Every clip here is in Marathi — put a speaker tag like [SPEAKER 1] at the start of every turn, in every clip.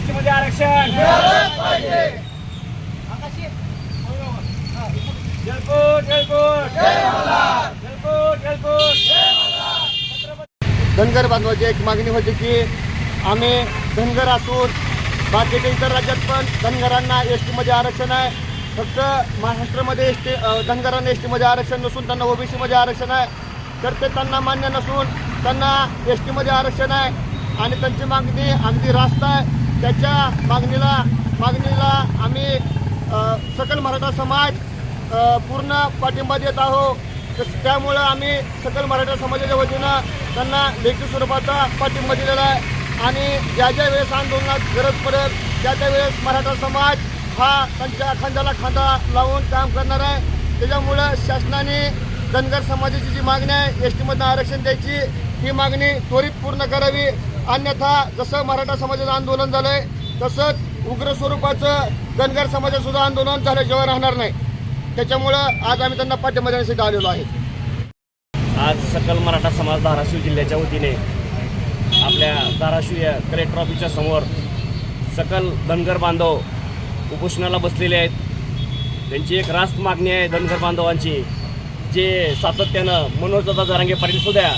[SPEAKER 1] एसटी मध्ये आरक्षण
[SPEAKER 2] धनगर बांधवाची एक मागणी होती की आम्ही धनगर असून बाकीच्या इतर राज्यात पण धनगरांना एस टीमध्ये आरक्षण आहे. फक्त महाराष्ट्रामध्ये एस टी धनगरांना एस टीमध्ये आरक्षण नसून त्यांना ओबीसीमध्ये आरक्षण आहे. तर ते त्यांना मान्य नसून त्यांना एस टीमध्ये आरक्षण आहे. आणि त्यांची मागणी अगदी रास्त आहे. त्याच्या मागणीला मागणीला आम्ही सकल मराठा समाज पूर्ण पाठिंबा देत आहोत त्यामुळं आम्ही सकल मराठा समाजाच्या वतीनं त्यांना लेखी स्वरूपाचा पाठिंबा दिलेला आहे. आणि ज्या ज्या वेळेस आंदोलनात गरज पडेल त्या त्या वेळेस मराठा समाज हा त्यांच्या खांद्याला खांदा लावून काम करणार आहे. त्याच्यामुळं शासनाने धनगर समाजाची जी मागणी आहे एस टीमधनं आरक्षण द्यायची ही मागणी त्वरित पूर्ण करावी. अन्यथा जसं मराठा समाजाचं आंदोलन झालंय तसंच उग्र स्वरूपाचं धनगर समाजाचं सुद्धा आंदोलन झाल्याशिवाय राहणार नाही. त्याच्यामुळं आज आम्ही त्यांना पाठिंबा देण्यासाठी आलेलो आहे.
[SPEAKER 1] आज सकल मराठा समाज धाराशिव जिल्ह्याच्या वतीने आपल्या धाराशिव या कलेक्टर ऑफिसच्या समोर सकल धनगर बांधव उपोषणाला बसलेले आहेत. त्यांची एक रास्त मागणी आहे धनगर बांधवांची. जे सातत्यानं मनोजदादा जरांगे पाटील सुद्धा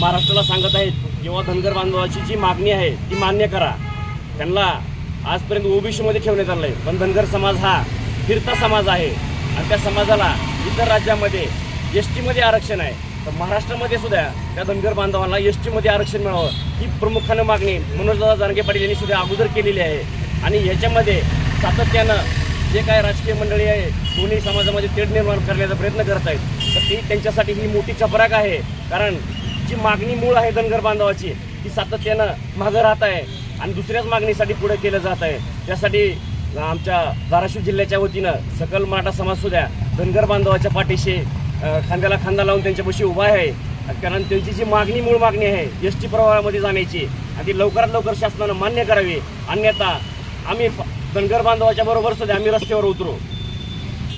[SPEAKER 1] महाराष्ट्राला सांगत आहेत किंवा धनगर बांधवाची जी मागणी आहे ती मान्य करा. त्यांना आजपर्यंत ओबीसीमध्ये ठेवण्यात आलं आहे पण धनगर समाज हा फिरता समाज आहे. आणि त्या समाजाला इतर राज्यामध्ये एस टीमध्ये आरक्षण आहे. तर महाराष्ट्रामध्ये सुद्धा त्या धनगर बांधवांना एस टीमध्ये आरक्षण मिळावं ही प्रमुखानं मागणी मनोजदादा जानगे पाटील यांनी सुद्धा अगोदर केलेली आहे. आणि याच्यामध्ये सातत्यानं जे काय राजकीय मंडळी आहे दोन्ही समाजामध्ये तेढ निर्माण करण्याचा प्रयत्न करत आहेत तर ती त्यांच्यासाठी ही मोठी चपराक आहे. कारण जी मागणी मूळ आहे धनगर बांधवाची ती सातत्यानं मागं राहत आहे आणि दुसऱ्याच मागणीसाठी पुढे केलं जात आहे. त्यासाठी आमच्या धाराशिव जिल्ह्याच्या वतीनं सकल मराठा समाज सुद्धा धनगर बांधवाच्या पाठीशी खांद्याला खांदा लावून त्यांच्यापाशी उभा आहे. कारण त्यांची जी मागणी मूळ मागणी आहे एस टी प्रवाहामध्ये जाण्याची आणि ती लवकरात लवकर शासनानं मान्य करावी. अन्यथा आम्ही धनगर बांधवाच्या बरोबर सुद्धा आम्ही रस्त्यावर उतरू.